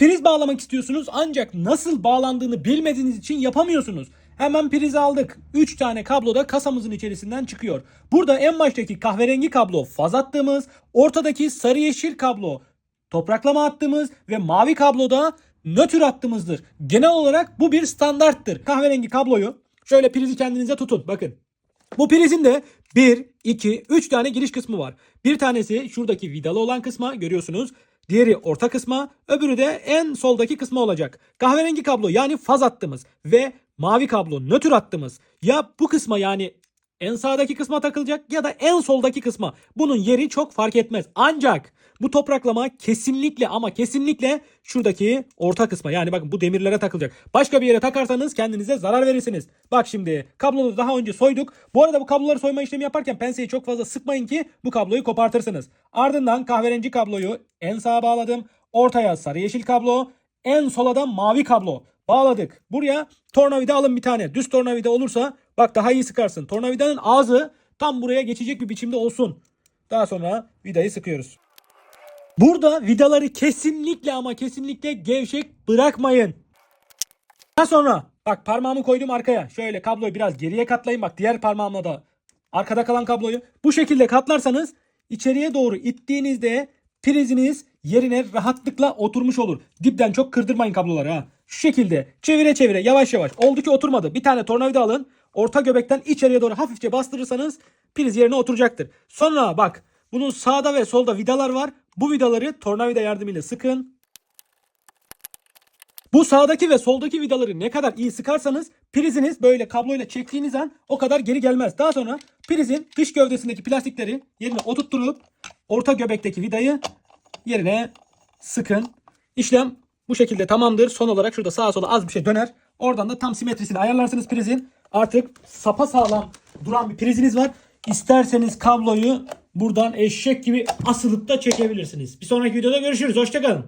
priz bağlamak istiyorsunuz ancak nasıl bağlandığını bilmediğiniz için yapamıyorsunuz. Hemen priz aldık. 3 tane kablo da kasamızın içerisinden çıkıyor. Burada en baştaki kahverengi kablo faz attığımız, ortadaki sarı yeşil kablo topraklama attığımız ve mavi kabloda nötr attığımızdır. Genel olarak bu bir standarttır. Kahverengi kabloyu şöyle prizi kendinize tutun. Bakın. Bu prizin de 1, 2, 3 tane giriş kısmı var. Bir tanesi şuradaki vidalı olan kısma görüyorsunuz. Diğeri orta kısma, öbürü de en soldaki kısma olacak. Kahverengi kablo yani faz attığımız ve mavi kablo nötr attığımız ya bu kısma yani en sağdaki kısma takılacak ya da en soldaki kısma. Bunun yeri çok fark etmez. Ancak bu topraklama kesinlikle ama kesinlikle şuradaki orta kısma yani bakın bu demirlere takılacak. Başka bir yere takarsanız kendinize zarar verirsiniz. Bak şimdi kabloları daha önce soyduk. Bu arada bu kabloları soyma işlemi yaparken penseyi çok fazla sıkmayın ki bu kabloyu kopartırsınız. Ardından kahverengi kabloyu en sağa bağladım. Ortaya sarı yeşil kablo. En sola da mavi kablo. Bağladık. Buraya tornavida alın bir tane. Düz tornavida olursa bak daha iyi sıkarsın. Tornavidanın ağzı tam buraya geçecek bir biçimde olsun. Daha sonra vidayı sıkıyoruz. Burada vidaları kesinlikle ama kesinlikle gevşek bırakmayın. Daha sonra bak parmağımı koydum arkaya. Şöyle kabloyu biraz geriye katlayın. Bak diğer parmağımla da arkada kalan kabloyu. Bu şekilde katlarsanız içeriye doğru ittiğinizde priziniz yerine rahatlıkla oturmuş olur. Dipten çok kırdırmayın kabloları ha. Şu şekilde çevire çevire yavaş yavaş. Oldu ki oturmadı. Bir tane tornavida alın. Orta göbekten içeriye doğru hafifçe bastırırsanız priz yerine oturacaktır. Sonra bak bunun sağda ve solda vidalar var. Bu vidaları tornavida yardımıyla sıkın. Bu sağdaki ve soldaki vidaları ne kadar iyi sıkarsanız priziniz böyle kabloyla çektiğiniz an o kadar geri gelmez. Daha sonra prizin dış gövdesindeki plastikleri yerine oturtturup orta göbekteki vidayı yerine sıkın. İşlem bu şekilde tamamdır. Son olarak şurada sağa sola az bir şey döner. Oradan da tam simetrisini ayarlarsınız prizin. Artık sapa sağlam duran bir priziniz var. İsterseniz kabloyu buradan eşek gibi asılıp da çekebilirsiniz. Bir sonraki videoda görüşürüz. Hoşçakalın.